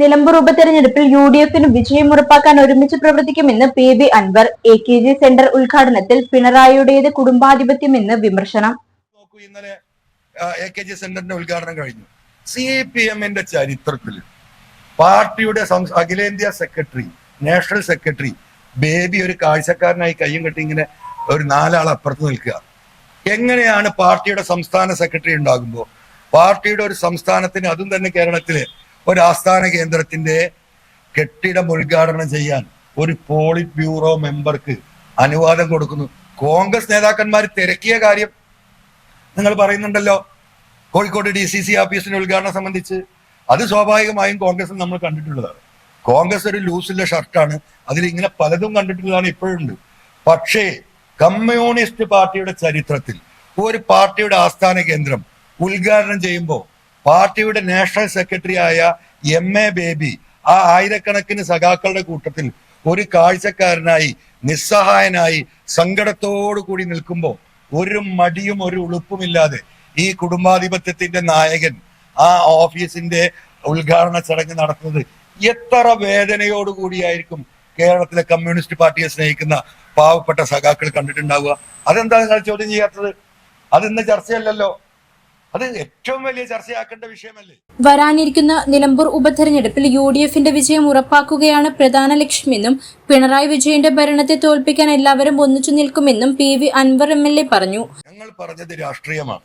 Nilambur ഉപതെരഞ്ഞെടുപ്പിൽ U D എഫിന് വിജയം ഉറപ്പാക്കാൻ ഒരുമിച്ച് പ്രവർത്തിക്കുമെന്ന് P V Anvar A K G centre ഉദ്ഘാടനത്തിൽ പിണറായിയുടേത് കുടുംബാധിപത്യമെന്ന് വിമർശനം. ഇന്നലെ എ കെ ജി സെന്ററിന്റെ ഉദ്ഘാടനം കഴിഞ്ഞു. സി പി എമ്മിന്റെ ചരിത്രത്തിൽ പാർട്ടിയുടെ അഖിലേന്ത്യാ സെക്രട്ടറി നാഷണൽ സെക്രട്ടറി ബേബി ഒരു കാഴ്ചക്കാരനായി കയ്യും കെട്ടി ഇങ്ങനെ ഒരു നാലാൾ അപ്പുറത്ത് നിൽക്കുക. എങ്ങനെയാണ് പാർട്ടിയുടെ സംസ്ഥാന സെക്രട്ടറി ഉണ്ടാകുമ്പോൾ പാർട്ടിയുടെ ഒരു സംസ്ഥാനത്തിന് അതും തന്നെ കേരളത്തിലെ ഒരു ആസ്ഥാന കേന്ദ്രത്തിന്റെ കെട്ടിടം ഉദ്ഘാടനം ചെയ്യാൻ ഒരു പോളിറ്റ് ബ്യൂറോ മെമ്പർക്ക് അനുവാദം കൊടുക്കുന്നു. കോൺഗ്രസ് നേതാക്കന്മാർ തിരക്കിയ കാര്യം നിങ്ങൾ പറയുന്നുണ്ടല്ലോ. കോഴിക്കോട് ഡി സി സി ഓഫീസിന്റെ ഉദ്ഘാടനം സംബന്ധിച്ച് അത് സ്വാഭാവികമായും കോൺഗ്രസ് നമ്മൾ കണ്ടിട്ടുള്ളതാണ്. കോൺഗ്രസ് ഒരു ലൂസിലെ ഷർട്ടാണ്. അതിൽ ഇങ്ങനെ പലതും കണ്ടിട്ടുള്ളതാണ് ഇപ്പോഴുണ്ട്. പക്ഷേ കമ്മ്യൂണിസ്റ്റ് പാർട്ടിയുടെ ചരിത്രത്തിൽ ഒരു പാർട്ടിയുടെ ആസ്ഥാന കേന്ദ്രം ഉദ്ഘാടനം ചെയ്യുമ്പോൾ പാർട്ടിയുടെ നാഷണൽ സെക്രട്ടറി ആയ എം എ ബേബി ആ ആയിരക്കണക്കിന് സഖാക്കളുടെ കൂട്ടത്തിൽ ഒരു കാഴ്ചക്കാരനായി നിസ്സഹായനായി സങ്കടത്തോടു കൂടി നിൽക്കുമ്പോൾ ഒരു മടിയും ഒരു ഉളുപ്പുമില്ലാതെ ഈ കുടുംബാധിപത്യത്തിന്റെ നായകൻ ആ ഓഫീസിന്റെ ഉദ്ഘാടന ചടങ്ങ് നടത്തുന്നത് എത്ര വേദനയോടുകൂടിയായിരിക്കും കേരളത്തിലെ കമ്മ്യൂണിസ്റ്റ് പാർട്ടിയെ സ്നേഹിക്കുന്ന പാവപ്പെട്ട സഖാക്കൾ കണ്ടിട്ടുണ്ടാവുക. അതെന്താ നിങ്ങൾ ചോദ്യം ചെയ്യാത്തത്? അതിന്ന് ചർച്ചയല്ലല്ലോ. അത് ഏറ്റവും വലിയ ചർച്ചയാക്കേണ്ട വിഷയമല്ലേ? വരാനിരിക്കുന്ന നിലമ്പൂർ ഉപതെരഞ്ഞെടുപ്പിൽ യു ഡി എഫിന്റെ വിജയം ഉറപ്പാക്കുകയാണ് പ്രധാന ലക്ഷ്യമെന്നും പിണറായി വിജയന്റെ ഭരണത്തെ തോൽപ്പിക്കാൻ എല്ലാവരും ഒന്നിച്ചു നിൽക്കുമെന്നും P V Anvar M L A പറഞ്ഞു. ഞങ്ങൾ പറഞ്ഞത് രാഷ്ട്രീയമാണ്.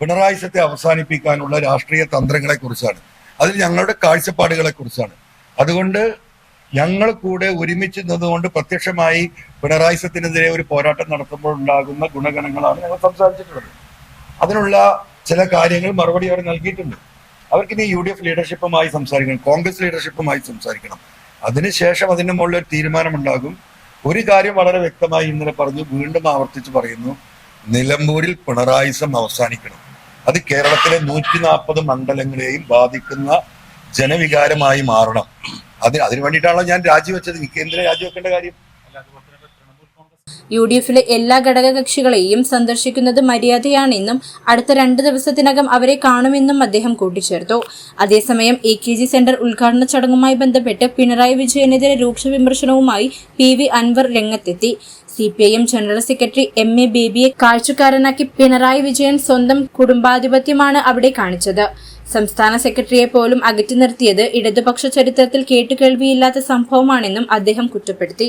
പിണറായിസത്തെ അവസാനിപ്പിക്കാനുള്ള രാഷ്ട്രീയ തന്ത്രങ്ങളെ കുറിച്ചാണ്. അതിൽ ഞങ്ങളുടെ കാഴ്ചപ്പാടുകളെ കുറിച്ചാണ്. അതുകൊണ്ട് ഞങ്ങൾ കൂടെ ഒരുമിച്ച് നിന്നുകൊണ്ട് പ്രത്യക്ഷമായി പിണറായിസത്തിനെതിരെ ഒരു പോരാട്ടം നടത്തുമ്പോൾ ഉണ്ടാകുന്ന ഗുണഗണങ്ങളാണ് ഞങ്ങൾ സംസാരിച്ചിട്ടുള്ളത്. അതിനുള്ള ചില കാര്യങ്ങൾ മറുപടി അവർ നൽകിയിട്ടുണ്ട്. അവർക്ക് ഇനി യു ഡി എഫ് ലീഡർഷിപ്പുമായി സംസാരിക്കണം കോൺഗ്രസ് ലീഡർഷിപ്പുമായി സംസാരിക്കണം. അതിനുശേഷം അതിന് മുകളിൽ ഒരു തീരുമാനമുണ്ടാകും. ഒരു കാര്യം വളരെ വ്യക്തമായി ഇന്നലെ പറഞ്ഞു വീണ്ടും ആവർത്തിച്ച് പറയുന്നു നിലമ്പൂരിൽ പിണറായിസം അവസാനിക്കണം. അത് കേരളത്തിലെ നൂറ്റി നാൽപ്പത് മണ്ഡലങ്ങളെയും ബാധിക്കുന്ന ജനവികാരമായി മാറണം. അത് അതിനു വേണ്ടിയിട്ടാണല്ലോ ഞാൻ രാജിവെച്ചത്. കേന്ദ്ര രാജിവെക്കേണ്ട കാര്യം? യു ഡി എഫിലെ എല്ലാ ഘടകകക്ഷികളെയും സന്ദർശിക്കുന്നത് മര്യാദയാണെന്നും അടുത്ത രണ്ട് ദിവസത്തിനകം അവരെ കാണുമെന്നും അദ്ദേഹം കൂട്ടിച്ചേർത്തു. അതേസമയം എ കെ ജി സെന്റർ ഉദ്ഘാടന ചടങ്ങുമായി ബന്ധപ്പെട്ട് പിണറായി വിജയനെതിരെ രൂക്ഷ വിമർശനവുമായി പി വി അൻവർ രംഗത്തെത്തി. C P I M general secretary M A ബേബിയെ കാഴ്ചക്കാരനാക്കി പിണറായി വിജയൻ സ്വന്തം കുടുംബാധിപത്യമാണ് അവിടെ കാണിച്ചത്. സംസ്ഥാന സെക്രട്ടറിയെ പോലും അകറ്റി നിർത്തിയത് ഇടതുപക്ഷ ചരിത്രത്തിൽ കേട്ടുകേൾവിയില്ലാത്ത സംഭവമാണെന്നും അദ്ദേഹം കുറ്റപ്പെടുത്തി.